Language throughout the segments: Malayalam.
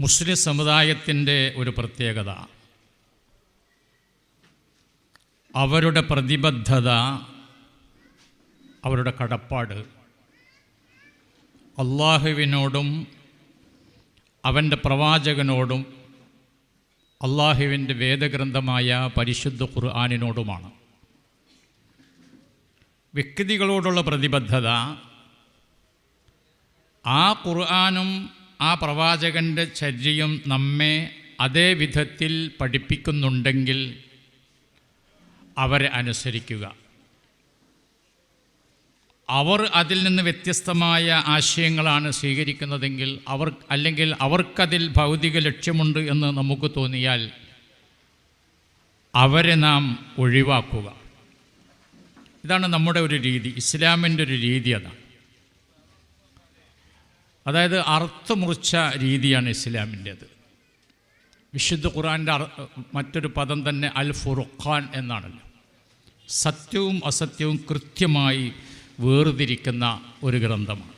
മുസ്ലിം സമുദായത്തിന്റെ ഒരു പ്രത്യേകത. അവരുടെ പ്രതിബദ്ധത അവരുടെ കടപ്പാട്. അള്ളാഹുവിനോടും അവന്റെ പ്രവാചകനോടും അള്ളാഹുവിന്റെ വേദഗ്രന്ഥമായ പരിശുദ്ധ ഖുർആാനിനോടുമാണ്. വ്യക്തികളോടുള്ള പ്രതിബദ്ധത ആ ഖുർആാനും ആ പ്രവാചകന്റെ ചര്യയും നമ്മെ അതേ വിധത്തിൽ പഠിപ്പിക്കുന്നുണ്ടെങ്കിൽ അവരെ അനുസരിക്കുക. അവർ അതിൽ നിന്ന് വ്യത്യസ്തമായ ആശയങ്ങളാണ് സ്വീകരിക്കുന്നതെങ്കിൽ അവർ അല്ലെങ്കിൽ അവർക്കതിൽ ഭൗതിക ലക്ഷ്യമുണ്ട് എന്ന് നമുക്ക് തോന്നിയാൽ അവരെ നാം ഒഴിവാക്കുക. ഇതാണ് നമ്മുടെ ഒരു രീതി ഇസ്ലാമിന്റെ ഒരു രീതി അതാണ്. അതായത് അർത്ഥമുറിച്ച രീതിയാണ് ഇസ്ലാമിന്റേത്. വിശുദ്ധ ഖുറാന്റെ മറ്റൊരു പദം തന്നെ അൽ ഫുറുഖാൻ എന്നാണല്ലോ. സത്യവും അസത്യവും കൃത്യമായി വേർതിരിക്കുന്ന ഒരു ഗ്രന്ഥമാണ്.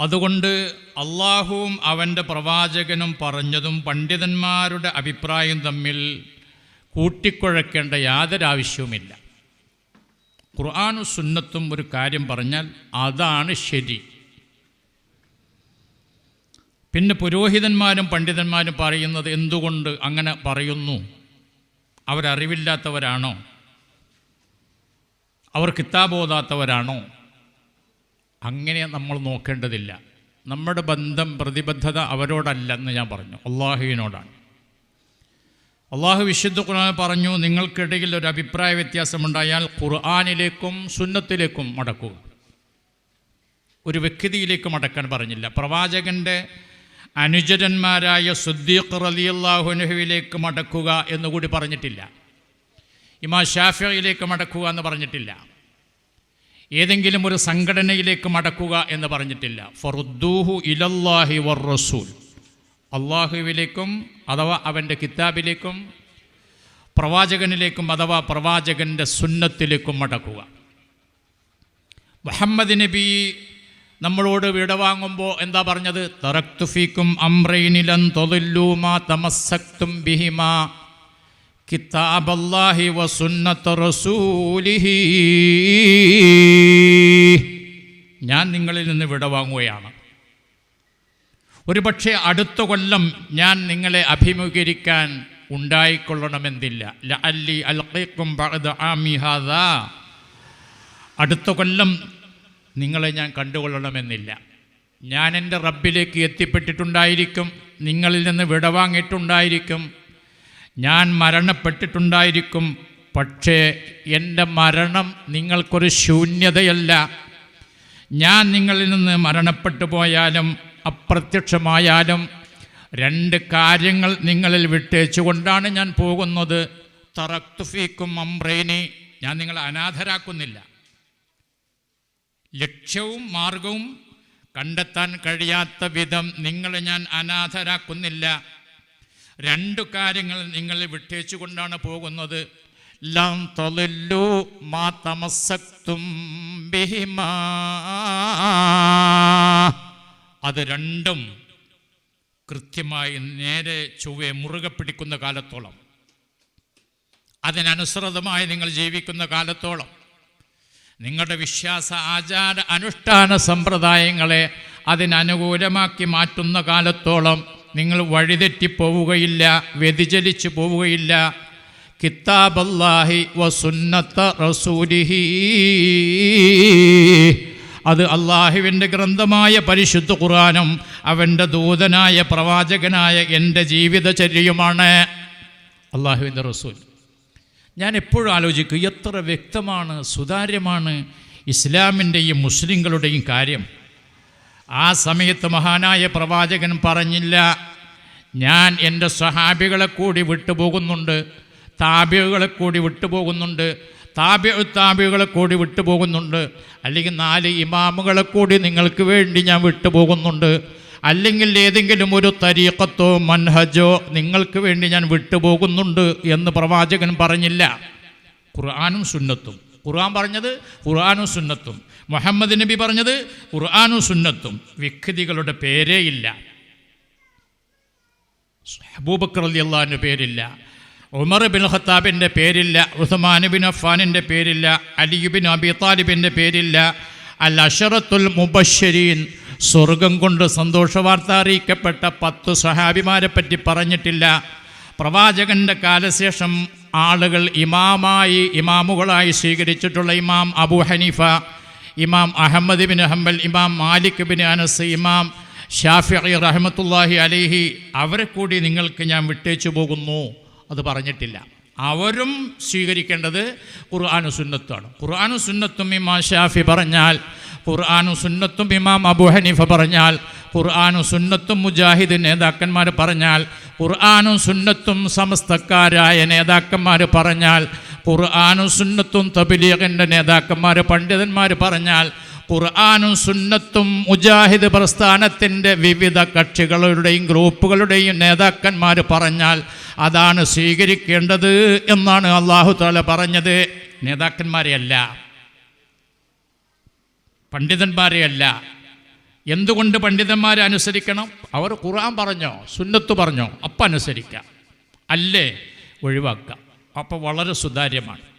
അതുകൊണ്ട് അള്ളാഹുവും അവന്റെ പ്രവാചകനും പറഞ്ഞതും പണ്ഡിതന്മാരുടെ അഭിപ്രായം തമ്മിൽ കൂട്ടിക്കുഴക്കേണ്ട യാതൊരു ആവശ്യവുമില്ല ഖുർആാനും സുന്നത്തും ഒരു കാര്യം പറഞ്ഞാൽ അതാണ് ശരി. പിന്നെ പുരോഹിതന്മാരും പണ്ഡിതന്മാരും പറയുന്നത് എന്തുകൊണ്ട് അങ്ങനെ പറയുന്നു? അവരറിവില്ലാത്തവരാണോ? അവർ കിതാബോധാത്തവരാണോ അങ്ങനെ നമ്മൾ നോക്കേണ്ടതില്ല. നമ്മുടെ ബന്ധം പ്രതിബദ്ധത അവരോടല്ലെന്ന് ഞാൻ പറഞ്ഞു. അള്ളാഹുവിനോടാണ് അള്ളാഹു വിശുദ്ധ ഖുർആൻ പറഞ്ഞു നിങ്ങൾക്കിടയിൽ ഒരു അഭിപ്രായ വ്യത്യാസമുണ്ടായാൽ ഖുർആാനിലേക്കും സുന്നത്തിലേക്കും മടക്കുക ഒരു വ്യക്തിയിലേക്ക് മടക്കാൻ പറഞ്ഞില്ല. പ്രവാചകന്റെ അനുചരന്മാരായ സുദ്ദീഖ് റലിയല്ലാഹുനുഹുവിലേക്ക് മടക്കുക എന്നുകൂടി പറഞ്ഞിട്ടില്ല. ഇമാ ഷാഫിയിലേക്ക് മടക്കുക എന്ന് പറഞ്ഞിട്ടില്ല. ഏതെങ്കിലും ഒരു സംഘടനയിലേക്ക് മടക്കുക എന്ന് പറഞ്ഞിട്ടില്ല. ഫറുദ്ദൂഹു ഇലല്ലാഹി വർ റസൂൽ അള്ളാഹുവിലേക്കും അഥവാ അവന്റെ കിതാബിലേക്കും പ്രവാചകനിലേക്കും അഥവാ പ്രവാചകന്റെ സുന്നത്തിലേക്കും മടക്കുക. മുഹമ്മദ് നബി നമ്മളോട് വിടവാങ്ങുമ്പോൾ എന്താ പറഞ്ഞത്? തറക്തുഫീക്കും അമ്രൈനിലൻ തൊതില്ലൂമാ തമസ്സക്തും ബിഹിമാ കിതാബല്ലാഹി വസുന്നത്ത് റസൂലിഹി. ഞാൻ നിങ്ങളിൽ നിന്ന് വിടവാങ്ങുകയാണ് ഒരു പക്ഷേ അടുത്ത കൊല്ലം ഞാൻ നിങ്ങളെ അഭിമുഖീകരിക്കാൻ ഉണ്ടായിക്കൊള്ളണമെന്നില്ല. അല്ലി അൽക്കും അടുത്ത കൊല്ലം നിങ്ങളെ ഞാൻ കണ്ടുകൊള്ളണമെന്നില്ല. ഞാൻ എന്റെ റബ്ബിലേക്ക് എത്തിപ്പെട്ടിട്ടുണ്ടായിരിക്കും നിങ്ങളിൽ നിന്ന് വിടവാങ്ങിയിട്ടുണ്ടായിരിക്കും ഞാൻ മരണപ്പെട്ടിട്ടുണ്ടായിരിക്കും. പക്ഷേ എന്റെ മരണം നിങ്ങൾക്കൊരു ശൂന്യതയല്ല. ഞാൻ നിങ്ങളിൽ നിന്ന് മരണപ്പെട്ടു പോയാലും അപ്രത്യക്ഷമായാലും രണ്ട് കാര്യങ്ങൾ നിങ്ങളിൽ വിട്ടേച്ചുകൊണ്ടാണ് ഞാൻ പോകുന്നത്. തറക്തുഫീക്കും അമ്രേനി ഞാൻ നിങ്ങളെ അനാഥരാക്കുന്നില്ല. ലക്ഷ്യവും മാർഗവും കണ്ടെത്താൻ കഴിയാത്ത വിധം നിങ്ങളെ ഞാൻ അനാഥരാക്കുന്നില്ല. രണ്ടു കാര്യങ്ങൾ നിങ്ങൾ വിട്ടേച്ചുകൊണ്ടാണ് പോകുന്നത്. ലം തൊലല്ലു മാ തമസക്തും ബിഹിമാ. അത് രണ്ടും കൃത്യമായി നേരെ ചൊവ്വെ മുറുകെ പിടിക്കുന്ന കാലത്തോളം. അതിനനുസൃതമായി നിങ്ങൾ ജീവിക്കുന്ന കാലത്തോളം. നിങ്ങളുടെ വിശ്വാസ ആചാര അനുഷ്ഠാന സമ്പ്രദായങ്ങളെ അതിനനുകൂലമാക്കി മാറ്റുന്ന കാലത്തോളം നിങ്ങൾ വഴിതെറ്റിപ്പോവുകയില്ല വ്യതിചലിച്ചു പോവുകയില്ല. കിത്താബല്ലാഹി വസുന്നത്ത റസൂലിഹി. അത് അള്ളാഹുവിന്റെ ഗ്രന്ഥമായ പരിശുദ്ധ ഖുറാനും അവന്റെ ദൂതനായ പ്രവാചകനായ എന്റെ ജീവിതചര്യയുമാണ്. അള്ളാഹുവിന്റെ റസൂൽ. ഞാൻ എപ്പോഴും ആലോചിക്കും എത്ര വ്യക്തമാണ് സുതാര്യമാണ് ഇസ്ലാമിന്റെയും മുസ്ലിങ്ങളുടെയും കാര്യം. ആ സമയത്ത് മഹാനായ പ്രവാചകൻ പറഞ്ഞില്ല ഞാൻ എന്റെ സഹാബികളെ കൂടി വിട്ടുപോകുന്നുണ്ട് താബികളെ കൂടി വിട്ടുപോകുന്നുണ്ട് താബി താബികളെ കൂടി വിട്ടുപോകുന്നുണ്ട്. അല്ലെങ്കിൽ നാല് ഇമാമുകളെ കൂടി നിങ്ങൾക്ക് വേണ്ടി ഞാൻ വിട്ടുപോകുന്നുണ്ട്. അല്ലെങ്കിൽ ഏതെങ്കിലും ഒരു തരീക്കത്തോ മൻഹജോ നിങ്ങൾക്ക് വേണ്ടി ഞാൻ വിട്ടുപോകുന്നുണ്ട് എന്ന് പ്രവാചകൻ പറഞ്ഞില്ല. ഖുർആാനും സുന്നത്തും. ഖുർആൻ പറഞ്ഞത് ഖുർആാനും സുന്നത്തും. മുഹമ്മദ് നബി പറഞ്ഞത് ഖുർആാനും സുന്നത്തും. വിഖ്തികളുടെ പേരേ ഇല്ല. അബൂബക്കർ അലി പേരില്ല. ഉമർ ബിൻ ഖത്താബിന്റെ പേരില്ല ഉസ്മാൻ ബിൻ അഫ്ഫാനിന്റെ പേരില്ല അലിബിൻ അബി താലിബിന്റെ പേരില്ല. അൽ അഷറത്തുൽ മുബശ്ശരീൻ സ്വർഗം കൊണ്ട് സന്തോഷവാർത്ത അറിയിക്കപ്പെട്ട പത്ത് സഹാബിമാരെ പറ്റി പറഞ്ഞിട്ടില്ല. പ്രവാചകന്റെ കാലശേഷം ആളുകൾ ഇമാമായി ഇമാമുകളായി സ്വീകരിച്ചിട്ടുള്ള ഇമാം അബു ഹനീഫ ഇമാം അഹമ്മദ് ബിൻ ഹംബൽ ഇമാം മാലിക് ബിൻ അനസ് ഇമാം ഷാഫി റഹമത്തുല്ലാഹി അലിഹി അവരെ കൂടി നിങ്ങൾക്ക് ഞാൻ വിട്ടേച്ചു പോകുന്നു. അത് പറഞ്ഞിട്ടില്ല. അവരും സ്വീകരിക്കേണ്ടത് ഖുർആാനു സുന്നത്താണ് ഖുർആാനു സുന്നത്തും ഇമാം ഷാഫി പറഞ്ഞാൽ ഖുർആാനു സുന്നത്തും ഇമാം അബു ഹനീഫ പറഞ്ഞാൽ ഖുർആാനു സുന്നത്തും മുജാഹിദ് നേതാക്കന്മാർ പറഞ്ഞാൽ ഖുർആാനും സുന്നത്തും സമസ്തക്കാരായ നേതാക്കന്മാർ പറഞ്ഞാൽ ഖുർആാനും സുന്നത്തും തബിലിയകന്റെ നേതാക്കന്മാർ പണ്ഡിതന്മാർ പറഞ്ഞാൽ ഖുർആാനും സുന്നത്തും മുജാഹിദ് പ്രസ്ഥാനത്തിന്റെ വിവിധ കക്ഷികളുടെയും ഗ്രൂപ്പുകളുടെയും നേതാക്കന്മാർ പറഞ്ഞാൽ അതാണ് സ്വീകരിക്കേണ്ടത് എന്നാണ് അള്ളാഹു താല പറഞ്ഞത്. നേതാക്കന്മാരെയല്ല. പണ്ഡിതന്മാരെയല്ല. എന്തുകൊണ്ട് പണ്ഡിതന്മാരെ അനുസരിക്കണം? അവർ ഖുർആൻ പറഞ്ഞോ സുന്നത്ത് പറഞ്ഞോ അപ്പം അനുസരിക്കാം. അല്ലേ? ഒഴിവാക്കാം. അപ്പോൾ വളരെ സുതാര്യമാണ്.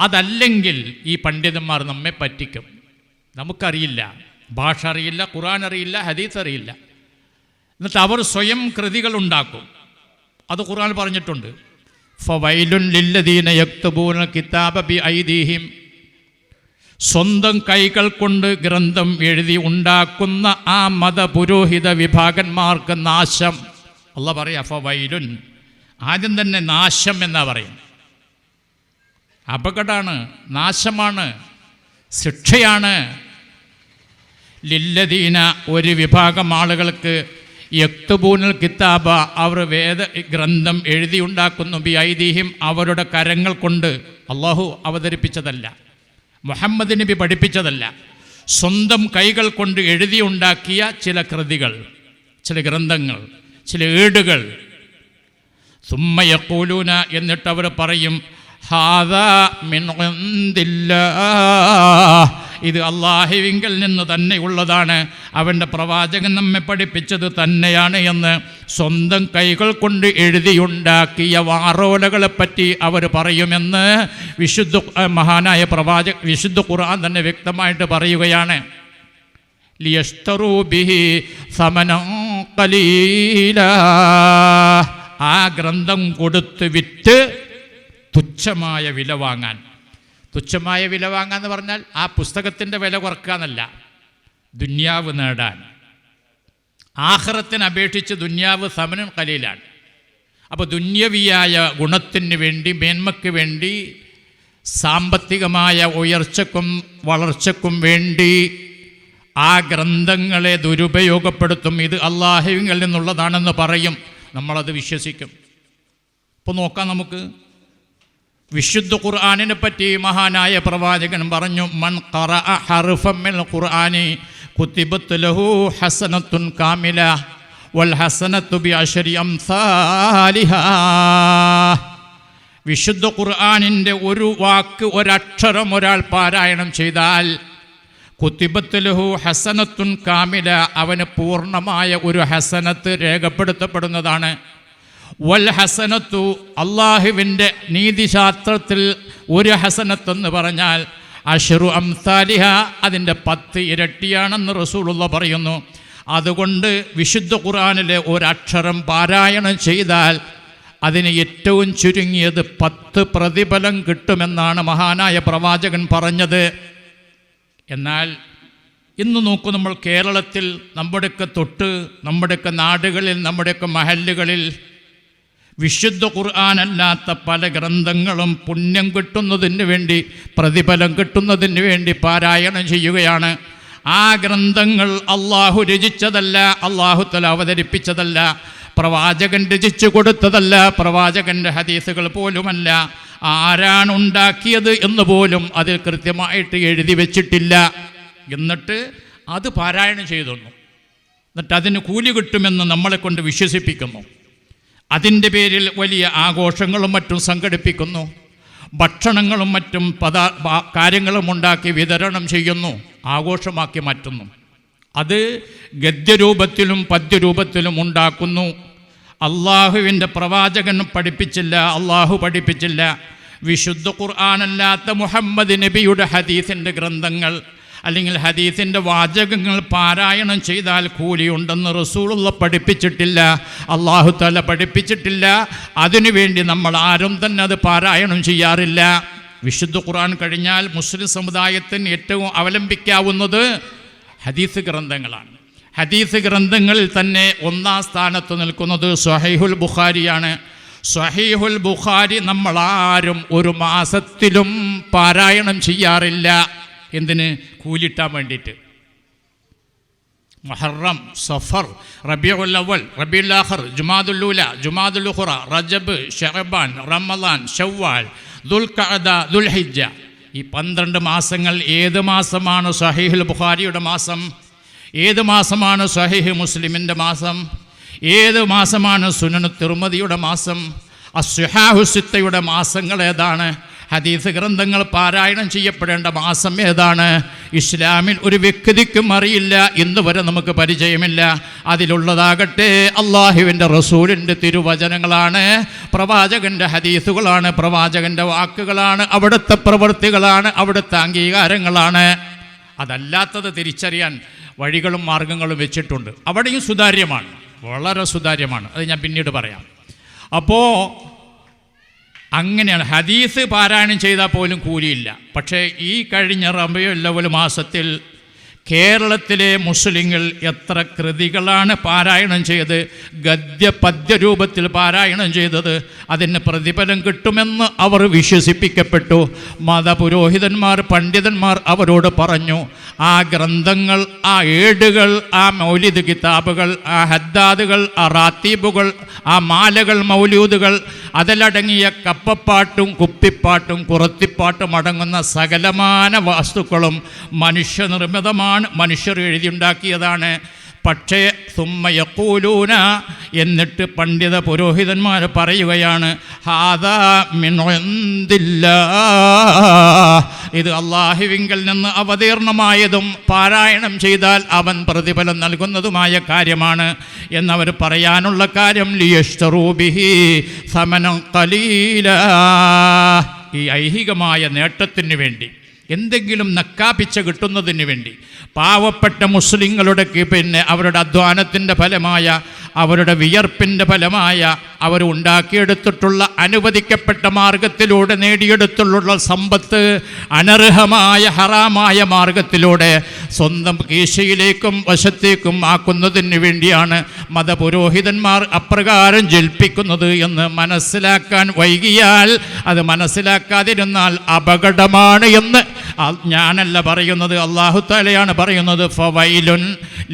അതല്ലെങ്കിൽ ഈ പണ്ഡിതന്മാർ നമ്മെ പറ്റിക്കും. നമുക്കറിയില്ല. ഭാഷ അറിയില്ല ഖുറാൻ അറിയില്ല ഹദീസ് അറിയില്ല എന്നിട്ട് അവർ സ്വയം കൃതികൾ ഉണ്ടാക്കും അത് ഖുർആൻ പറഞ്ഞിട്ടുണ്ട്. ഫവൈലുൻ ലില്ലദീന യക്തബൂന കിതാബ ബി ഐദീഹിം. സ്വന്തം കൈകൾ കൊണ്ട് ഗ്രന്ഥം എഴുതി ഉണ്ടാക്കുന്ന ആ മതപുരോഹിത വിഭാഗന്മാർക്ക് നാശം. അല്ല പറയാ ഫവൈലുൻ. ആദ്യം തന്നെ നാശം എന്നാ പറയും അപകടമാണ് നാശമാണ് ശിക്ഷയാണ്. ലില്ലദീന ഒരു വിഭാഗം ആളുകൾക്ക് യക്തുബൂനൽ കിതാബ അവർ വേദ ഗ്രന്ഥം എഴുതിയുണ്ടാക്കുന്നു. ബി ഐതിഹ്യം അവരുടെ കരങ്ങൾ കൊണ്ട് അള്ളാഹു അവതരിപ്പിച്ചതല്ല. മുഹമ്മദ് നബി പഠിപ്പിച്ചതല്ല. സ്വന്തം കൈകൾ കൊണ്ട് എഴുതിയുണ്ടാക്കിയ ചില കൃതികൾ ചില ഗ്രന്ഥങ്ങൾ ചില ഏടുകൾ. സുമ്മയക്കൂലൂന എന്നിട്ട് അവർ പറയും ഹാദാ മിൻ. ഇത് അള്ളാഹുവിങ്കിൽ നിന്ന് തന്നെ ഉള്ളതാണ്. അവന്റെ പ്രവാചകൻ നമ്മെ പഠിപ്പിച്ചത് തന്നെയാണ് എന്ന് സ്വന്തം കൈകൾ കൊണ്ട് എഴുതിയുണ്ടാക്കിയ വാറോലകളെ പറ്റി അവർ പറയുമെന്ന് വിശുദ്ധ മഹാനായ പ്രവാചക വിശുദ്ധ ഖുർആൻ തന്നെ വ്യക്തമായിട്ട് പറയുകയാണ്. ആ ഗ്രന്ഥം കൊടുത്ത് വിറ്റ് തുച്ഛമായ വില വാങ്ങാൻ. തുച്ഛമായ വില വാങ്ങാന്ന് പറഞ്ഞാൽ ആ പുസ്തകത്തിന്റെ വില കുറക്കാന്നല്ല ദുന്യാവ് നേടാൻ. ആഹ്റത്തിന് അപേക്ഷിച്ച് ദുന്യാവ് സമനം കലയിലാണ് അപ്പോൾ ദുന്യവിയായ ഗുണത്തിന് വേണ്ടി മേന്മയ്ക്ക് വേണ്ടി സാമ്പത്തികമായ ഉയർച്ചക്കും വളർച്ചക്കും വേണ്ടി ആ ഗ്രന്ഥങ്ങളെ ദുരുപയോഗപ്പെടുത്തും. ഇത് അള്ളാഹുവിൽ നിന്നുള്ളതാണെന്ന് പറയും. നമ്മളത് വിശ്വസിക്കും. ഇപ്പോൾ നോക്കാം നമുക്ക്. വിശുദ്ധ ഖുർആാനിനെ പറ്റി മഹാനായ പ്രവാചകൻ പറഞ്ഞു മൺ ഖറ ഹർഫമ്മിൽ ഖുർആനി കുത്തിബത്ത് ലഹു ഹസനത്തുൻ കാമില വൽ ഹസനത്തു ബി അശരി അംസാലിഹ. വിശുദ്ധ ഖുർആാനിന്റെ ഒരു വാക്ക് ഒരക്ഷരം ഒരാൾ പാരായണം ചെയ്താൽ കുത്തിബത്ത് ലഹു ഹസനത്തുൻ കാമില അവന് പൂർണമായ ഒരു ഹസനത്ത് രേഖപ്പെടുത്തപ്പെടുന്നതാണ്. വൽ ഹസനത്തു അള്ളാഹുവിന്റെ നീതിശാസ്ത്രത്തിൽ ഒരു ഹസനത്ത് എന്ന് പറഞ്ഞാൽ അഷറു അംസാലിഹ അതിന്റെ പത്ത് ഇരട്ടിയാണെന്ന് റസൂലുള്ള പറയുന്നു. അതുകൊണ്ട് വിശുദ്ധ ഖുറാനിലെ ഒരക്ഷരം പാരായണം ചെയ്താൽ അതിന് ഏറ്റവും ചുരുങ്ങിയത് പത്ത് പ്രതിഫലം കിട്ടുമെന്നാണ് മഹാനായ പ്രവാചകൻ പറഞ്ഞത്. എന്നാൽ ഇന്ന് നോക്കൂ നമ്മൾ കേരളത്തിൽ നമ്മുടെയൊക്കെ തൊട്ട് നമ്മുടെയൊക്കെ നാടുകളിൽ നമ്മുടെയൊക്കെ മഹല്ലുകളിൽ വിശുദ്ധ ഖുർആാനല്ലാത്ത പല ഗ്രന്ഥങ്ങളും പുണ്യം കിട്ടുന്നതിന് വേണ്ടി പ്രതിഫലം കിട്ടുന്നതിന് വേണ്ടി പാരായണം ചെയ്യുകയാണ്. ആ ഗ്രന്ഥങ്ങൾ അള്ളാഹു രചിച്ചതല്ല അള്ളാഹു തല അവതരിപ്പിച്ചതല്ല പ്രവാചകൻ രചിച്ചു കൊടുത്തതല്ല പ്രവാചകന്റെ ഹദീസുകൾ പോലുമല്ല. ആരാണ് ഉണ്ടാക്കിയത് എന്ന് പോലും അതിൽ കൃത്യമായിട്ട് എഴുതി വെച്ചിട്ടില്ല. എന്നിട്ട് അത് പാരായണം ചെയ്തു എന്നിട്ട് അതിന് കൂലി കിട്ടുമെന്ന് നമ്മളെ കൊണ്ട് വിശ്വസിപ്പിക്കുന്നു. അതിന്റെ പേരിൽ വലിയ ആഘോഷങ്ങളും മറ്റും സംഘടിപ്പിക്കുന്നു. ഭക്ഷണങ്ങളും മറ്റും പദാ കാര്യങ്ങളും ഉണ്ടാക്കി വിതരണം ചെയ്യുന്നു. ആഘോഷമാക്കി മാറ്റുന്നു. അത് ഗദ്യരൂപത്തിലും പദ്യരൂപത്തിലും ഉണ്ടാക്കുന്നു. അള്ളാഹുവിന്റെ പ്രവാചകൻ പഠിപ്പിച്ചില്ല അള്ളാഹു പഠിപ്പിച്ചില്ല. വിശുദ്ധ ഖുർആാനല്ലാത്ത മുഹമ്മദ് നബിയുടെ ഹദീസിന്റെ ഗ്രന്ഥങ്ങൾ അല്ലെങ്കിൽ ഹദീസിന്റെ വാചകങ്ങൾ പാരായണം ചെയ്താൽ കൂലിയുണ്ടെന്ന് റസൂളുള്ള പഠിപ്പിച്ചിട്ടില്ല അള്ളാഹു തല പഠിപ്പിച്ചിട്ടില്ല. അതിനുവേണ്ടി നമ്മൾ ആരും തന്നെ അത് പാരായണം ചെയ്യാറില്ല. വിശുദ്ധ ഖുർആൻ കഴിഞ്ഞാൽ മുസ്ലിം സമുദായത്തിന് ഏറ്റവും അവലംബിക്കാവുന്നത് ഹദീസ് ഗ്രന്ഥങ്ങളാണ്. ഹദീസ് ഗ്രന്ഥങ്ങളിൽ തന്നെ ഒന്നാം സ്ഥാനത്ത് നിൽക്കുന്നത് സ്വഹൈഹുൽ ബുഖാരിയാണ്. സ്വഹീഹുൽ ബുഖാരി നമ്മളാരും ഒരു മാസത്തിലും പാരായണം ചെയ്യാറില്ല. എന്തിന് കൂലിട്ടാൻ വേണ്ടിയിട്ട്? മഹറം സഫർ റബിയുല്ലവൽ ആഖർ ജുമാദുല്ലൂല ജുമാദുല്ലുഹുറ റജബ് ഷഹബാൻ റമദാൻ ഷവ്വാൽ ദുൽഖഅദ ദുൽഹിജ ഈ പന്ത്രണ്ട് മാസങ്ങൾ ഏത് മാസമാണ് സഹീഹുൽ ബുഖാരിയുടെ മാസം? ഏത് മാസമാണ് സഹീഹ് മുസ്ലിമിന്റെ മാസം? ഏത് മാസമാണ് സുനനു തിരുമതിയുടെ മാസം? അസ്വഹാഹുസിത്തയുടെ മാസങ്ങൾ ഏതാണ്? ഹദീസ് ഗ്രന്ഥങ്ങൾ പാരായണം ചെയ്യപ്പെടേണ്ട മാസം ഏതാണ്? ഇസ്ലാമിൽ ഒരു വ്യക്തിക്കും അറിയില്ല. ഇന്ന് വരെ നമുക്ക് പരിചയമില്ല. അതിലുള്ളതാകട്ടെ അള്ളാഹുവിന്റെ റസൂലിന്റെ തിരുവചനങ്ങളാണ് പ്രവാചകന്റെ ഹദീസുകളാണ് പ്രവാചകന്റെ വാക്കുകളാണ് അവിടുത്തെ പ്രവൃത്തികളാണ് അവിടുത്തെ അംഗീകാരങ്ങളാണ്. അതല്ലാത്തത് തിരിച്ചറിയാൻ വഴികളും മാർഗങ്ങളും വെച്ചിട്ടുണ്ട്. അവിടെയും സുതാര്യമാണ്. വളരെ സുതാര്യമാണ്. അത് ഞാൻ പിന്നീട് പറയാം. അപ്പോൾ അങ്ങനെയാണ്. ഹദീസ് പാരായണം ചെയ്താൽ പോലും കൂലിയില്ല. പക്ഷേ ഈ കഴിഞ്ഞ റബിയുല്ലവൽ മാസത്തിൽ കേരളത്തിലെ മുസ്ലിങ്ങൾ എത്ര കൃതികളാണ് പാരായണം ചെയ്ത് ഗദ്യ രൂപത്തിൽ പാരായണം ചെയ്തത് അതിന് പ്രതിഫലം കിട്ടുമെന്ന് അവർ വിശ്വസിപ്പിക്കപ്പെട്ടു. മതപുരോഹിതന്മാർ പണ്ഡിതന്മാർ അവരോട് പറഞ്ഞു ആ ഗ്രന്ഥങ്ങൾ ആ ഏടുകൾ ആ മൗലിദ് കിതാബുകൾ ആ ഹദ്ദാദുകൾ ആ റാത്തീബുകൾ ആ മാലകൾ മൗലൂദുകൾ അതിലടങ്ങിയ കപ്പപ്പാട്ടും കുപ്പിപ്പാട്ടും കുറത്തിപ്പാട്ടും അടങ്ങുന്ന സകലമാന വസ്തുക്കളും മനുഷ്യനിർമ്മിതമാണ് മനുഷ്യർ എഴുതിയുണ്ടാക്കിയതാണ്. പക്ഷേ സുമ്മയക്കൂലൂന എന്നിട്ട് പണ്ഡിത പുരോഹിതന്മാർ പറയുകയാണ് ഹാദാ മിൻ ഇന്ദില്ലാ. ഇത് അള്ളാഹുവിങ്കൽ നിന്ന് അവതീർണമായതും പാരായണം ചെയ്താൽ അവൻ പ്രതിഫലം നൽകുന്നതുമായ കാര്യമാണ് എന്നവർ പറയാനുള്ള കാര്യം ലിയഷ്ടറൂബിഹി സമനം കലീല ഈ ഐഹികമായ നേട്ടത്തിന് വേണ്ടി. എന്തെങ്കിലും നക്കാപ്പിച്ച കിട്ടുന്നതിന് വേണ്ടി. പാവപ്പെട്ട മുസ്ലിങ്ങളുടെ പിന്നെ അവരുടെ അധ്വാനത്തിന്റെ ഫലമായ അവരുടെ വിയർപ്പിന്റെ ഫലമായ അവർ ഉണ്ടാക്കിയെടുത്തിട്ടുള്ള അനുവദിക്കപ്പെട്ട മാർഗത്തിലൂടെ നേടിയെടുത്തുള്ള സമ്പത്ത് അനർഹമായ ഹറാമായ മാർഗത്തിലൂടെ സ്വന്തം കീശയിലേക്കും വശത്തേക്കും ആക്കുന്നതിന് വേണ്ടിയാണ് മതപുരോഹിതന്മാർ അപ്രകാരം ജൽപ്പിക്കുന്നത് എന്ന് മനസ്സിലാക്കാൻ വൈകിയാൽ അത് മനസ്സിലാക്കാതിരുന്നാൽ അപകടമാണ് എന്ന് ഞാനല്ല പറയുന്നത് അള്ളാഹു താലയാണ് പറയുന്നത് ഫവൈലുൻ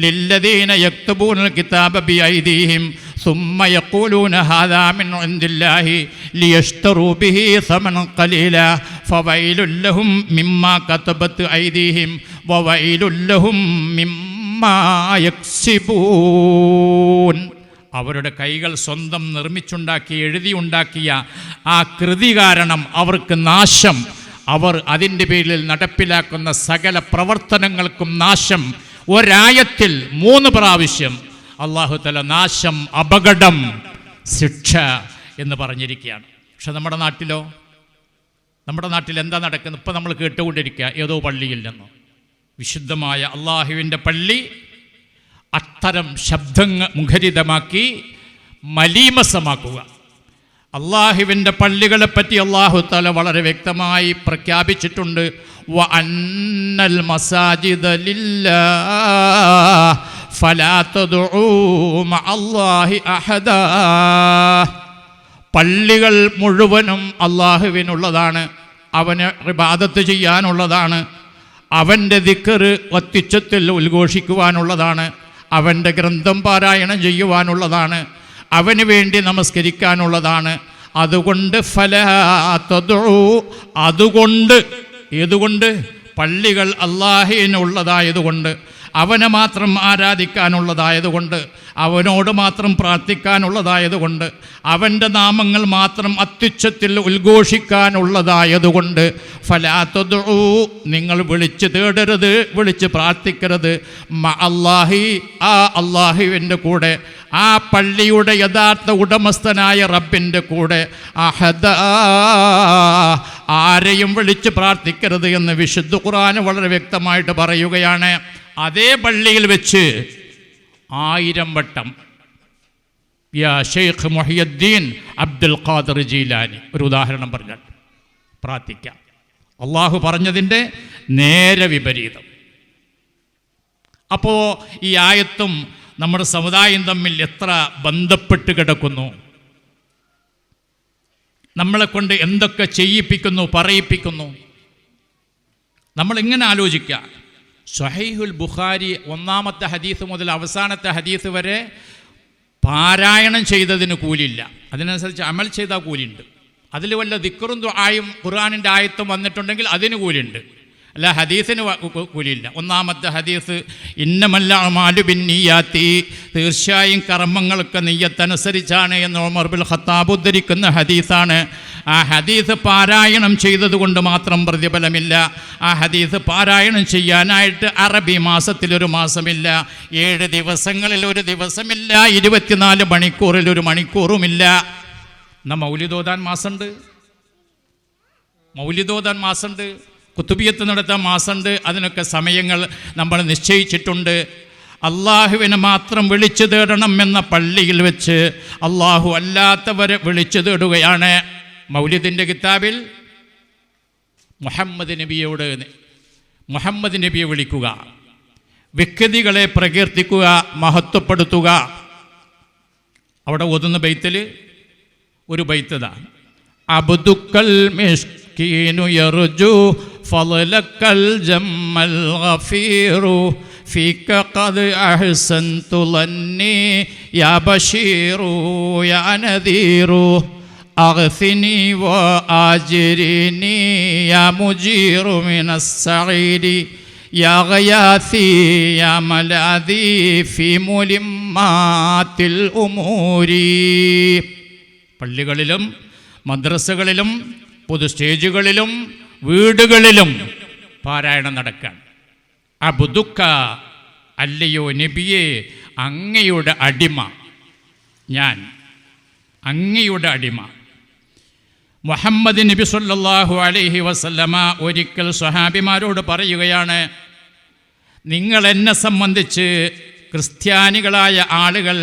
ലില്ലദീന യക്തുബൂനൽ കിതാബ ബിഐദീഹിം ثم يقولون هذا من عند الله ليشتروا به ثمنا قليلا فويل لهم مما كتبت أيديهم وويل لهم مما يكسبون അവരുടെ കൈകൾ സ്വന്തം നിർമ്മിച്ചുണ്ടാക്കി എഴുതിയുണ്ടാക്കിയ ആ കൃതി കാരണം അവർക്ക് നാശം അവർ അതിന്റെ പേരിൽ നടപ്പിലാക്കുന്ന സകല പ്രവർത്തനങ്ങൾക്കും നാശം. ഒരായത്തിൽ മൂന്ന് പ്രാവശ്യം അള്ളാഹു തല നാശം അപകടം ശിക്ഷ എന്ന് പറഞ്ഞിരിക്കുകയാണ്. പക്ഷെ നമ്മുടെ നാട്ടിലോ? നമ്മുടെ നാട്ടിൽ എന്താ നടക്കുന്നത്? ഇപ്പം നമ്മൾ കേട്ടുകൊണ്ടിരിക്കുക ഏതോ പള്ളിയിൽ നിന്ന്? വിശുദ്ധമായ അള്ളാഹുവിന്റെ പള്ളി അത്തരം ശബ്ദങ്ങൾ മുഖരിതമാക്കി മലീമസമാക്കുക. അള്ളാഹുവിന്റെ പള്ളികളെപ്പറ്റി അള്ളാഹു തല വളരെ വ്യക്തമായി പ്രഖ്യാപിച്ചിട്ടുണ്ട്. വ അന്നൽ മസാജിദ അഹദാ. പള്ളികൾ മുഴുവനും അള്ളാഹുവിനുള്ളതാണ്. അവന് ഇബാദത്ത് ചെയ്യാനുള്ളതാണ്. അവന്റെ ദിക്കറ് ഒത്തിച്ചത്തിൽ ഉദ്ഘോഷിക്കുവാനുള്ളതാണ്. അവന്റെ ഗ്രന്ഥം പാരായണം ചെയ്യുവാനുള്ളതാണ്. അവന് വേണ്ടി നമസ്കരിക്കാനുള്ളതാണ്. അതുകൊണ്ട് ഫല അതുകൊണ്ട് ഏതുകൊണ്ട്? പള്ളികൾ അള്ളാഹിനുള്ളതായതുകൊണ്ട് അവനെ മാത്രം ആരാധിക്കാനുള്ളതായതുകൊണ്ട് അവനോട് മാത്രം പ്രാർത്ഥിക്കാനുള്ളതായതുകൊണ്ട് അവന്റെ നാമങ്ങൾ മാത്രം അത്യുച്ഛത്തിൽ ഉദ്ഘോഷിക്കാനുള്ളതായതുകൊണ്ട് ഫലാത്തതു നിങ്ങൾ വിളിച്ച് തേടരുത് വിളിച്ച് പ്രാർത്ഥിക്കരുത്. മ അള്ളാഹി ആ അള്ളാഹുവിന്റെ കൂടെ ആ പള്ളിയുടെ യഥാർത്ഥ ഉടമസ്ഥനായ റബ്ബിന്റെ കൂടെ അഹദ ആരെയും വിളിച്ച് പ്രാർത്ഥിക്കരുത് എന്ന് വിശുദ്ധ ഖുറാന് വളരെ വ്യക്തമായിട്ട് പറയുകയാണ്. അതേ പള്ളിയിൽ വെച്ച് ആയിരം വട്ടം. യാ ഷെയ്ഖ് മൊഹിയുദ്ദീൻ അബ്ദുൽ ഖാദർ ജീലാനി. ഒരു ഉദാഹരണം പറഞ്ഞാൽ പ്രാർത്ഥിക്കാം. അള്ളാഹു പറഞ്ഞതിന്റെ നേരെ വിപരീതം. അപ്പോൾ ഈ ആയത്തും നമ്മുടെ സമുദായം തമ്മിൽ എത്ര ബന്ധപ്പെട്ട് കിടക്കുന്നു? നമ്മളെ കൊണ്ട് എന്തൊക്കെ ചെയ്യിപ്പിക്കുന്നു പറയിപ്പിക്കുന്നു. നമ്മൾ ഇങ്ങനെ ആലോചിക്കുക സൊഹൈഹുൽ ബുഖാരി ഒന്നാമത്തെ ഹദീസ് മുതൽ അവസാനത്തെ ഹദീസ് വരെ പാരായണം ചെയ്തതിന് കൂലിയില്ല അതിനനുസരിച്ച് അമൽ ചെയ്താൽ കൂലിയുണ്ട്. അതിൽ വല്ല ദിക്കറും ആയും ഖുർആാനിന്റെ ആയത്തും വന്നിട്ടുണ്ടെങ്കിൽ അതിന് കൂലിയുണ്ട്. അല്ല ഹദീസിന് കൂലിയില്ല ഒന്നാമത്തെ ഹദീസ് ഇന്നമല്ല അമാലു ബിൻ നീയാത്തി തീർച്ചയായും കർമ്മങ്ങൾക്ക് നെയ്യത്തനുസരിച്ചാണ് എന്ന് ഉമർ ബിൽ ഖത്താബ് ഉദ്ധരിക്കുന്ന ഹദീസാണ്. ആ ഹദീസ് പാരായണം ചെയ്തതുകൊണ്ട് മാത്രം പ്രതിഫലമില്ല. ആ ഹദീസ് പാരായണം ചെയ്യാനായിട്ട് അറബി മാസത്തിലൊരു മാസമില്ല. ഏഴ് ദിവസങ്ങളിൽ ഒരു ദിവസമില്ല. ഇരുപത്തിനാല് മണിക്കൂറിൽ ഒരു മണിക്കൂറുമില്ല. എന്നാ മൗലിദോദാൻ മാസമുണ്ട്? മൗലിദോദാൻ മാസമുണ്ട്? കുത്തുബിയത്ത് നടത്താൻ മാസമുണ്ട്. അതിനൊക്കെ സമയങ്ങൾ നമ്മൾ നിശ്ചയിച്ചിട്ടുണ്ട്. അള്ളാഹുവിനെ മാത്രം വിളിച്ചു തേടണം എന്ന പള്ളിയിൽ വെച്ച് അള്ളാഹു അല്ലാത്തവരെ വിളിച്ചു തേടുകയാണ്. മൗലിദിന്റെ കിതാബിൽ മുഹമ്മദ് നബിയോട് മുഹമ്മദ് നബിയെ വിളിക്കുക. വ്യക്തികളെ പ്രകീർത്തിക്കുക മഹത്വപ്പെടുത്തുക. അവിടെ ഒതുന്ന ബൈത്തിൽ ഒരു ബൈത്തതാണ് അബ്ദുക്കൽ മിഷ്കീനു യർജു ഫളലക്കൽ ജമ്മൽ ഗഫീറു فيك قد أحسنت ظني يا بشير يا نذير أغثني وآجرني يا مجير من السعير يا غياثي يا ملاذي في ملمات الأمور പള്ളികളിലും മദ്രസകളിലും പൊതു സ്റ്റേജുകളിലും വീടുകളിലും പാരായണം നടക്കാൻ. ബുദുക്ക അല്ലയോ നബിയെ അങ്ങയുടെ അടിമ. ഞാൻ അങ്ങയുടെ അടിമ. മുഹമ്മദ് നബി സല്ലാഹു അലൈഹി വസല്ലമ ഒരിക്കൽ സ്വഹാബിമാരോട് പറയുകയാണ് നിങ്ങൾ എന്നെ സംബന്ധിച്ച് ക്രിസ്ത്യാനികളായ ആളുകൾ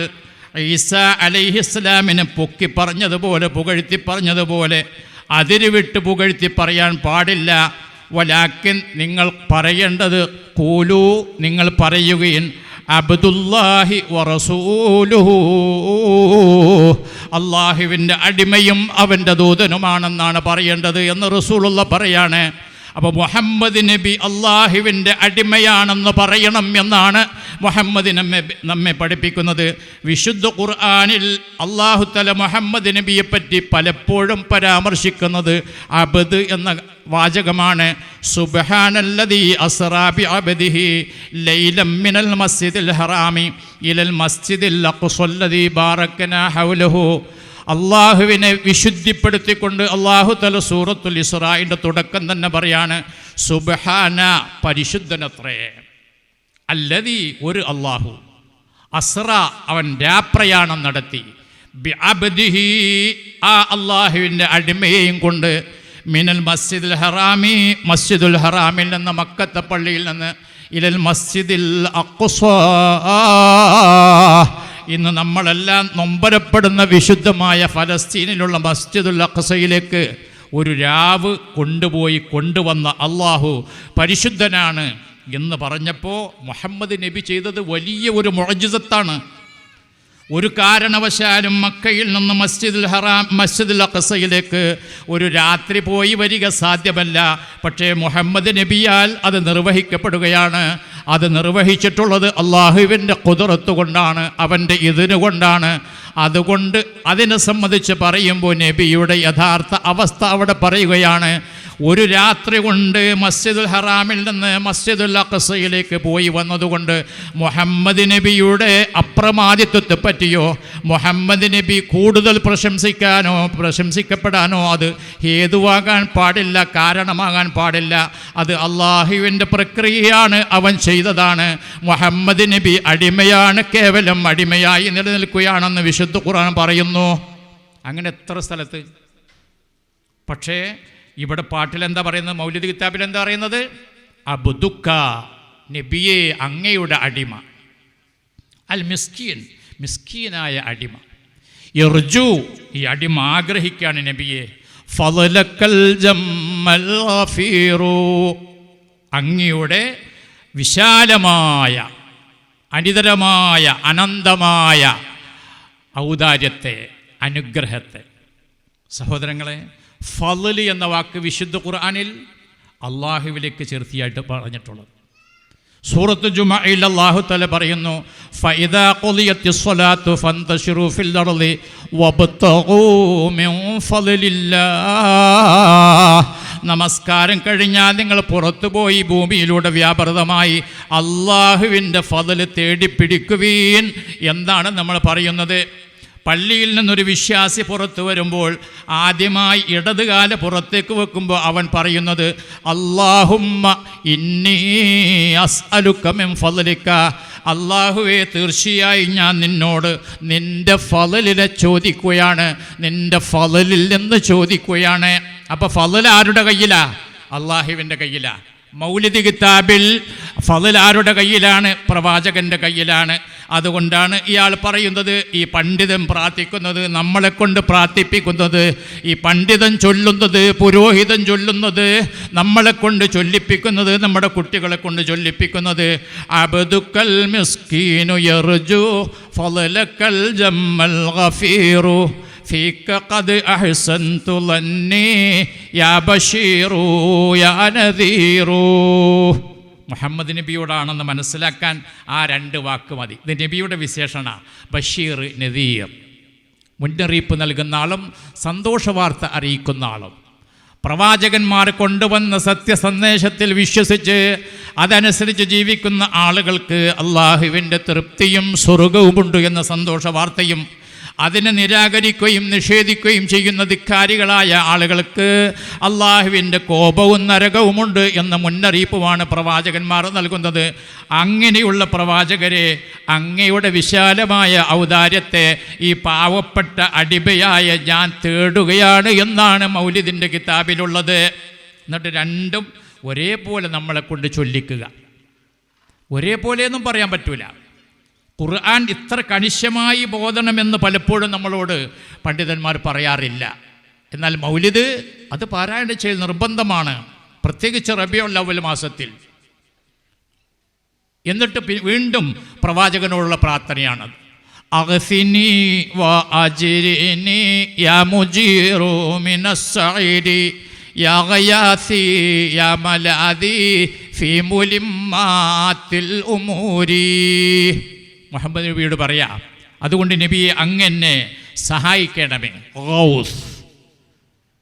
ഈസ അലൈഹിസ്ലാമിനെ പൊക്കി പറഞ്ഞതുപോലെ പുകഴ്ത്തി പറഞ്ഞതുപോലെ അതിര് വിട്ട് പുകഴ്ത്തി പറയാൻ പാടില്ല. വലാക്കിൻ നിങ്ങൾ പറയേണ്ടത് കൂലു നിങ്ങൾ പറയുകയും അബ്ദുല്ലാഹി വറസൂലുഹു അള്ളാഹുവിന്റെ അടിമയും അവന്റെ ദൂതനുമാണെന്നാണ് പറയേണ്ടത് എന്ന് റസൂലുള്ള പറയാണ്. അപ്പോൾ മുഹമ്മദ് നബി അള്ളാഹുവിന്റെ അടിമയാണെന്ന് പറയണം എന്നാണ് മുഹമ്മദ് നമ്മെ നമ്മെ പഠിപ്പിക്കുന്നത് വിശുദ്ധ ഖുർആാനിൽ അള്ളാഹുത്തല തല മുഹമ്മദ് നബിയെ പറ്റി പലപ്പോഴും പരാമർശിക്കുന്നത് അബദ് എന്ന വാചകമാണ്. സുബ്ഹാനല്ലദീ അസ്റാബി അബദിഹി ലൈലം മിനൽ മസ്ജിദിൽ ഹറാമി ഇലൽ മസ്ജിദിൽ അഖ്സല്ലദീ ബാറക്കന ഹൗലഹു. അള്ളാഹുവിനെ വിശുദ്ധിപ്പെടുത്തിക്കൊണ്ട് അള്ളാഹു തല സൂറത്തുൽ ഇസ്രായിന്റെ തുടക്കം തന്നെ പറയാണ് സുബഹാന പരിശുദ്ധനത്രേ. അല്ലതി ഒരു അള്ളാഹു അസ്ര അവൻ രാപ്രയാണം നടത്തി. ആ അള്ളാഹുവിന്റെ അടിമയെയും കൊണ്ട് മിനൽ മസ്ജിദുൽ ഹറാമി മസ്ജിദുൽ ഹറാമിൽ നിന്ന് മക്കത്ത പള്ളിയിൽ നിന്ന് ഇലൽ മസ്ജിദിൽ ഇന്ന് നമ്മളെല്ലാം നൊമ്പരപ്പെടുന്ന വിശുദ്ധമായ ഫലസ്തീനിലുള്ള മസ്ജിദുൽ അഖസയിലേക്ക് ഒരു രാവ് കൊണ്ടുപോയി കൊണ്ടുവന്ന അള്ളാഹു പരിശുദ്ധനാണ്. എന്ന് പറഞ്ഞപ്പോൾ മുഹമ്മദ് നബി ചെയ്തത് വലിയ ഒരു മുഴജിതത്താണ് ഒരു കാരണവശാലും മക്കയിൽ നിന്ന് മസ്ജിദുൽ ഹറാം മസ്ജിദുൽ അഖസയിലേക്ക് ഒരു രാത്രി പോയി വരിക സാധ്യമല്ല. പക്ഷേ മുഹമ്മദ് നബിയാൽ അത് നിർവഹിക്കപ്പെടുകയാണ്. അത് നിർവഹിച്ചിട്ടുള്ളത് അള്ളാഹുവിന്റെ കുതിർത്ത് കൊണ്ടാണ് അവന്റെ ഇതിനു കൊണ്ടാണ്. അതുകൊണ്ട് അതിനെ സംബന്ധിച്ച് പറയുമ്പോൾ നബിയുടെ യഥാർത്ഥ അവസ്ഥ അവിടെ പറയുകയാണ്. ഒരു രാത്രി കൊണ്ട് മസ്ജിദുൽ ഹറാമിൽ നിന്ന് മസ്ജിദുൽ അഖസയിലേക്ക് പോയി വന്നതുകൊണ്ട് മുഹമ്മദ് നബിയുടെ അപ്രമാദിത്വത്തെ പറ്റിയോ മുഹമ്മദ് നബി കൂടുതൽ പ്രശംസിക്കാനോ പ്രശംസിക്കപ്പെടാനോ അത് ഹേതുവാകാൻ പാടില്ല കാരണമാകാൻ പാടില്ല. അത് അള്ളാഹുവിന്റെ പ്രക്രിയയാണ് അവൻ ചെയ്തതാണ്. മുഹമ്മദ് നബി അടിമയാണ് കേവലം അടിമയായി നിലനിൽക്കുകയാണെന്ന് വിശുദ്ധ ഖുർആൻ പറയുന്നു. അങ്ങനെ എത്ര സ്ഥലത്ത്? പക്ഷേ ഇവിടെ പാട്ടിൽ എന്താ പറയുന്നത്? മൗലിദ് കിതാബിൽ എന്താ പറയുന്നത് അബുദുക്ക നബിയെ അങ്ങയുടെ അടിമ. അൽ മിസ്കീൻ മിസ്കീനായ അടിമ. എർജു ഈ അടിമ ആഗ്രഹിക്കുകയാണ് നബിയെ. ഫലക്കൽ. അങ്ങയുടെ വിശാലമായ അനിതരമായ അനന്തമായ ഔദാര്യത്തെ അനുഗ്രഹത്തെ. സഹോദരങ്ങളെ ഫലല് എന്ന വാക്ക് വിശുദ്ധ ഖുർആാനിൽ അള്ളാഹുവിലേക്ക് ചേർത്തിയായിട്ട് പറഞ്ഞിട്ടുള്ളത്. സൂറത്ത് ജുമയിൽ അല്ലാഹു തല പറയുന്നു നമസ്കാരം കഴിഞ്ഞാൽ നിങ്ങൾ പുറത്തുപോയി ഭൂമിയിലൂടെ വ്യാപൃതമായി അള്ളാഹുവിന്റെ ഫതൽ തേടിപ്പിടിക്കുവീൻ എന്താണ് നമ്മൾ പറയുന്നത്. പള്ളിയിൽ നിന്നൊരു വിശ്വാസി പുറത്തു വരുമ്പോൾ ആദ്യമായി ഇടതുകാല പുറത്തേക്ക് വെക്കുമ്പോൾ അവൻ പറയുന്നത് അള്ളാഹുമ്മ ഇന്നീ ഫലിക്ക അള്ളാഹുവെ തീർച്ചയായും ഞാൻ നിന്നോട് നിന്റെ ഫലലിനെ ചോദിക്കുകയാണ് നിന്റെ ഫലലിൽ നിന്ന് ചോദിക്കുകയാണ്. അപ്പോൾ ഫലൽ ആരുടെ കയ്യിലാണ് അള്ളാഹുവിന്റെ കയ്യിലാ. മൗലിദ് കിതാബിൽ ഫതിൽ ആരുടെ കയ്യിലാണ് പ്രവാചകന്റെ കയ്യിലാണ്. അതുകൊണ്ടാണ് ഇയാൾ പറയുന്നത് ഈ പണ്ഡിതൻ പ്രാർത്ഥിക്കുന്നത് നമ്മളെ കൊണ്ട് പ്രാർത്ഥിപ്പിക്കുന്നത് ഈ പണ്ഡിതൻ ചൊല്ലുന്നത് പുരോഹിതൻ ചൊല്ലുന്നത് നമ്മളെ കൊണ്ട് ചൊല്ലിപ്പിക്കുന്നത് നമ്മുടെ കുട്ടികളെ കൊണ്ട് ചൊല്ലിപ്പിക്കുന്നത്. അബദുക്കൽ മിസ്കീനു യർജു ഫലക്കൽ ജമ്മൽ ഗഫീറു. فيك قد أحسنت ظني يا بشير يا نذير മുഹമ്മദ് നബിയോടാണെന്ന് മനസ്സിലാക്കാൻ ആ രണ്ട് വാക്ക് മതി ഇത് നബിയുടെ വിശേഷണ ബഷീർ നദീർ മുന്നറിയിപ്പ് നൽകുന്ന ആളും സന്തോഷവാർത്ത അറിയിക്കുന്ന ആളും പ്രവാചകന്മാർ കൊണ്ടുവന്ന സത്യസന്ദേശത്തിൽ വിശ്വസിച്ച് അതനുസരിച്ച് ജീവിക്കുന്ന ആളുകൾക്ക് അള്ളാഹുവിൻ്റെ തൃപ്തിയും സ്വർഗവുമുണ്ട് എന്ന സന്തോഷ വാർത്തയും അതിനെ നിരാകരിക്കുകയും നിഷേധിക്കുകയും ചെയ്യുന്ന ധിക്കാരികളായ ആളുകൾക്ക് അള്ളാഹുവിന്റെ കോപവും നരകവുമുണ്ട് എന്ന മുന്നറിയിപ്പുമാണ് പ്രവാചകന്മാർ നൽകുന്നത്. അങ്ങനെയുള്ള പ്രവാചകരെ അങ്ങയുടെ വിശാലമായ ഔദാര്യത്തെ ഈ പാവപ്പെട്ട അടിമയായ ഞാൻ തേടുകയാണ് എന്നാണ് മൗലിദിന്റെ കിതാബിലുള്ളത്. എന്നിട്ട് രണ്ടും ഒരേപോലെ നമ്മളെ കൊണ്ട് ചൊല്ലിക്കുക. ഒരേപോലെയൊന്നും പറയാൻ പറ്റൂല. ഖുർആൻ ഇത്ര കണിശമായി ബോധനമെന്ന് പലപ്പോഴും നമ്മളോട് പണ്ഡിതന്മാർ പറയാറില്ല. എന്നാൽ മൗലിദ് അത് പാരായണം ചെയ്യൽ നിർബന്ധമാണ്. പ്രത്യേകിച്ച് റബിയുൽ ലവൽ മാസത്തിൽ. എന്നിട്ട് വീണ്ടും പ്രവാചകനോടുള്ള പ്രാർത്ഥനയാണത് അഗ്സിനി വ അജിരിനി യാ മുജീറു മിനസ്സഈരി യാ ഗയാസി യാ ഫീ ഉമൂരി. മുഹമ്മദ് നബിയോട് പറയാ അതുകൊണ്ട് നബിയെ അങ്ങനെ സഹായിക്കണമേ. ഗൗസ്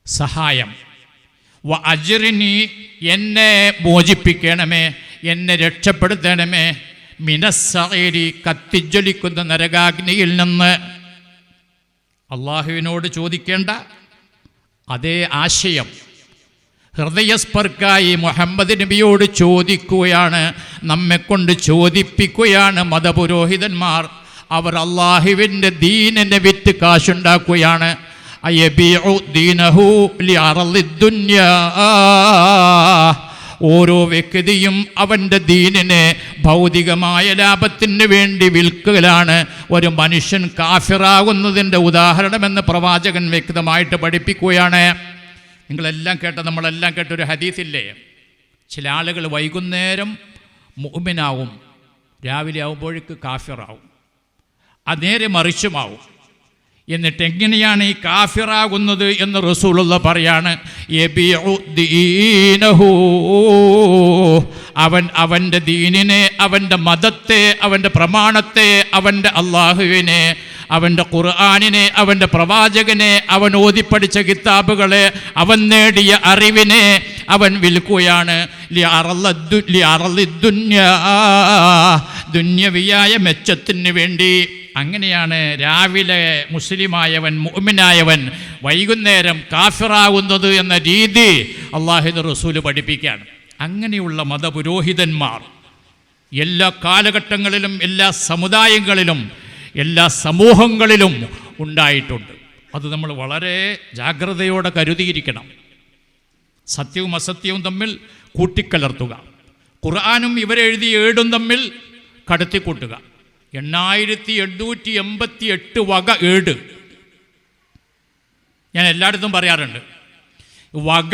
സഹായം. വ അജിറിനി എന്നെ മോചിപ്പിക്കണമേ എന്നെ രക്ഷപ്പെടുത്തണമേ മിനസ്സേരി കത്തിജ്വലിക്കുന്ന നരകാഗ്നിയിൽ നിന്ന്. അള്ളാഹുവിനോട് ചോദിക്കേണ്ട അതേ ആശയം ഹൃദയസ്പർക്കായി മുഹമ്മദ് നബിയോട് ചോദിക്കുകയാണ് നമ്മെക്കൊണ്ട് ചോദിപ്പിക്കുകയാണ് മതപുരോഹിതന്മാർ. അവർ അള്ളാഹുവിന്റെ ദീനിനെ വിറ്റ് കാശുണ്ടാക്കുകയാണ്. ഓരോ വ്യക്തിയും അവന്റെ ദീനിനെ ഭൗതികമായ ലാഭത്തിന് വേണ്ടി വിൽക്കലാണ്. ഒരു മനുഷ്യൻ കാഫിറാകുന്നതിന്റെ ഉദാഹരണമെന്ന് പ്രവാചകൻ വ്യക്തമായിട്ട് പഠിപ്പിക്കുകയാണ്. നിങ്ങളെല്ലാം കേട്ട നമ്മളെല്ലാം കേട്ട ഒരു ഹദീസില്ലേ? ചില ആളുകൾ വൈകുന്നേരം മുഹമ്മിനാവും രാവിലെ ആവുമ്പോഴേക്ക് കാഫിറാവും. അത് നേരെ മറിച്ചുമാവും. എന്നിട്ട് എങ്ങനെയാണ് ഈ കാഫിറാകുന്നത് എന്ന് റസൂലുള്ള പറയാണ് അവൻ അവന്റെ ദീനിനെ അവന്റെ മതത്തെ അവന്റെ പ്രമാണത്തെ അവന്റെ അള്ളാഹുവിനെ അവന്റെ ഖുർആാനിനെ അവന്റെ പ്രവാചകനെ അവൻ ഓതിപ്പടിച്ച കിതാബുകളെ അവൻ നേടിയ അറിവിനെ അവൻ വിൽക്കുകയാണ്. ദുന്യവിയായ മെച്ചത്തിന് വേണ്ടി അങ്ങനെയാണ് രാവിലെ മുസ്ലിമായവൻ മുഅ്മിനായവൻ വൈകുന്നേരം കാഫിറാകുന്നത് എന്ന രീതി അള്ളാഹിദ് റസൂൽ പഠിപ്പിക്കുകയാണ് അങ്ങനെയുള്ള മതപുരോഹിതന്മാർ എല്ലാ കാലഘട്ടങ്ങളിലും എല്ലാ സമുദായങ്ങളിലും എല്ലാ സമൂഹങ്ങളിലും ഉണ്ടായിട്ടുണ്ട്. അത് നമ്മൾ വളരെ ജാഗ്രതയോടെ കരുതിയിരിക്കണം. സത്യവും അസത്യവും തമ്മിൽ കൂട്ടിക്കലർത്തുക. ഖുർആാനും ഇവരെഴുതിയ ഏടും തമ്മിൽ കടത്തിക്കൂട്ടുക. എണ്ണായിരത്തി എണ്ണൂറ്റി എൺപത്തി എട്ട് വക ഏട്. ഞാൻ എല്ലായിടത്തും പറയാറുണ്ട്. വക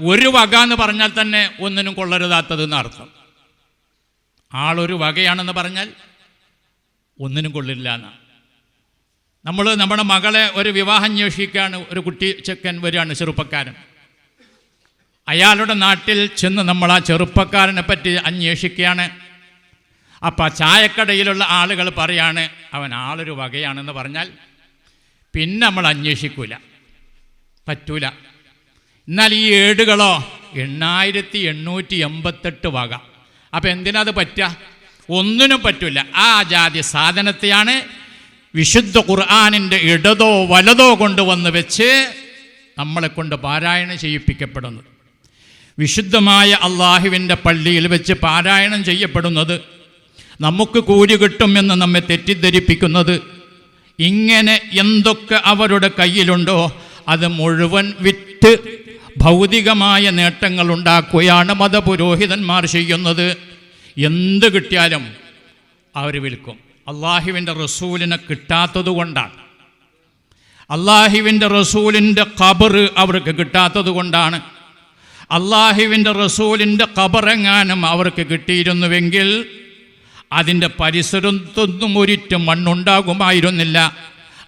ഒരു വക എന്ന് പറഞ്ഞാൽ തന്നെ ഒന്നിനും കൊള്ളരുതാത്തത് എന്നർത്ഥം ആളൊരു വകയാണെന്ന് പറഞ്ഞാൽ ഒന്നിനും കൊള്ളില്ല എന്നാണ് നമ്മൾ നമ്മുടെ മകളെ ഒരു വിവാഹം അന്വേഷിക്കുകയാണ് ഒരു കുട്ടി ചെക്കൻ വരികയാണ് ചെറുപ്പക്കാരൻ. അയാളുടെ നാട്ടിൽ ചെന്ന് നമ്മൾ ആ ചെറുപ്പക്കാരനെ പറ്റി അന്വേഷിക്കുകയാണ്. അപ്പം ചായക്കടയിലുള്ള ആളുകൾ പറയാണ് അവൻ ആളൊരു വകയാണെന്ന് പറഞ്ഞാൽ പിന്നെ നമ്മൾ അന്വേഷിക്കൂല. പറ്റൂല. എന്നാൽ ഈ ഏടുകളോ? എണ്ണായിരത്തി എണ്ണൂറ്റി എൺപത്തെട്ട് വക. അപ്പം എന്തിനാ അത് പറ്റുക? ഒന്നിനും പറ്റില്ല ആ ജാതി സാധനത്തെയാണ് വിശുദ്ധ ഖുർആാനിന്റെ ഇടതോ വലതോ കൊണ്ടുവന്ന് വെച്ച് നമ്മളെ കൊണ്ട് പാരായണം ചെയ്യിപ്പിക്കപ്പെടുന്നത്. വിശുദ്ധമായ അള്ളാഹുവിന്റെ പള്ളിയിൽ വെച്ച് പാരായണം ചെയ്യപ്പെടുന്നത് നമുക്ക് കൂലി കിട്ടുമെന്ന് നമ്മെ തെറ്റിദ്ധരിപ്പിക്കുന്നത്. ഇങ്ങനെ എന്തൊക്കെ അവരുടെ കയ്യിലുണ്ടോ അത് മുഴുവൻ വിറ്റ് ഭൗതികമായ നേട്ടങ്ങൾ ഉണ്ടാക്കുകയാണ് മതപുരോഹിതന്മാർ ചെയ്യുന്നത്. എന്ത് കിട്ടിയാലും അവർ വിൽക്കും. അള്ളാഹുവിന്റെ റസൂലിനെ കിട്ടാത്തത് കൊണ്ടാണ്. അള്ളാഹുവിന്റെ റസൂലിന്റെ ഖബർ അവർക്ക് കിട്ടാത്തത് കൊണ്ടാണ്. അള്ളാഹുവിന്റെ റസൂലിന്റെ ഖബറെങ്ങാനും അവർക്ക് കിട്ടിയിരുന്നുവെങ്കിൽ അതിന്റെ പരിസരത്തൊന്നും ഒരിറ്റ് മണ്ണുണ്ടാകുമായിരുന്നില്ല.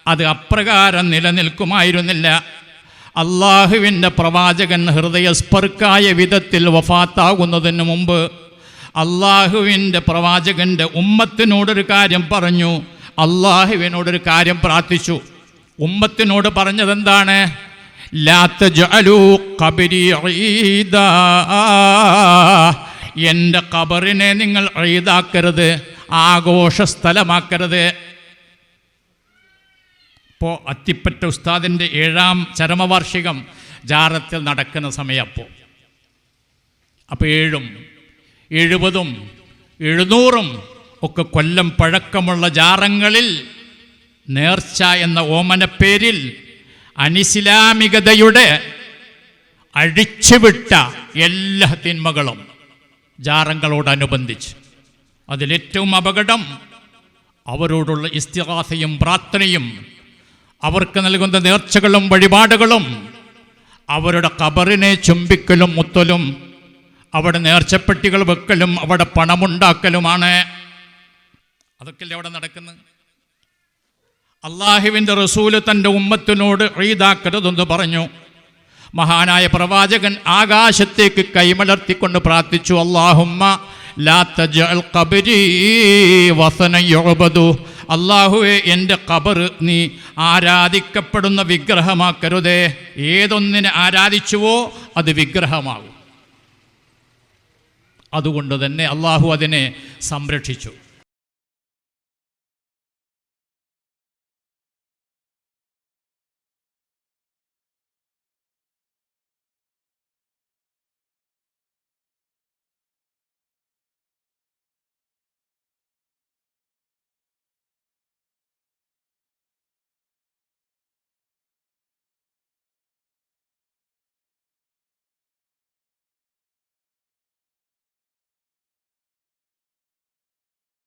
അത് അപ്രകാരം നിലനിൽക്കുമായിരുന്നില്ല. അള്ളാഹുവിന്റെ പ്രവാചകൻ ഹൃദയസ്പർക്കായ വിധത്തിൽ വഫാത്താകുന്നതിന് മുമ്പ് അള്ളാഹുവിന്റെ പ്രവാചകന്റെ ഉമ്മത്തിനോടൊരു കാര്യം പറഞ്ഞു. അള്ളാഹുവിനോടൊരു കാര്യം പ്രാർത്ഥിച്ചു. ഉമ്മത്തിനോട് പറഞ്ഞതെന്താണ്. എന്റെ കബറിനെ നിങ്ങൾ ഈദാക്കരുത് ആഘോഷ സ്ഥലമാക്കരുത് ഇപ്പോൾ അത്തിപ്പറ്റ ഉസ്താദിന്റെ ഏഴാം ചരമവാർഷികം ജാറത്തിൽ നടക്കുന്ന സമയം അപ്പോൾ. അപ്പോൾ ഏഴും എഴുപതും എഴുന്നൂറും ഒക്കെ കൊല്ലം പഴക്കമുള്ള ജാറങ്ങളിൽ നേർച്ച എന്ന ഓമനപ്പേരിൽ അനിസ്ലാമികതയുടെ അഴിച്ചുവിട്ട എല്ലാ തിന്മകളും ജാറങ്ങളോടനുബന്ധിച്ച്. അതിലേറ്റവും അപകടം അവരോടുള്ള ഇസ്തിഹാസയും പ്രാർത്ഥനയും അവർക്ക് നൽകുന്ന നേർച്ചകളും വഴിപാടുകളും അവരുടെ കബറിനെ ചുംബിക്കലും മുത്തലും അവിടെ നേർച്ചപ്പെട്ടികൾ വെക്കലും അവിടെ പണമുണ്ടാക്കലുമാണ്. അതൊക്കെയല്ലേ അവിടെ നടക്കുന്നത്? അള്ളാഹുവിന്റെ റസൂൽ തന്റെ ഉമ്മത്തിനോട് ഈദാക്കരുതെന്ന് പറഞ്ഞു. മഹാനായ പ്രവാചകൻ ആകാശത്തേക്ക് കൈമലർത്തിക്കൊണ്ട് പ്രാർത്ഥിച്ചു അള്ളാഹുമ്മ അള്ളാഹുവെ എന്റെ കബർ നീ ആരാധിക്കപ്പെടുന്ന വിഗ്രഹമാക്കരുതേ. ഏതൊന്നിനെ ആരാധിച്ചുവോ അത് വിഗ്രഹമാകും. അതുകൊണ്ട് തന്നെ അള്ളാഹു അതിനെ സംരക്ഷിച്ചു.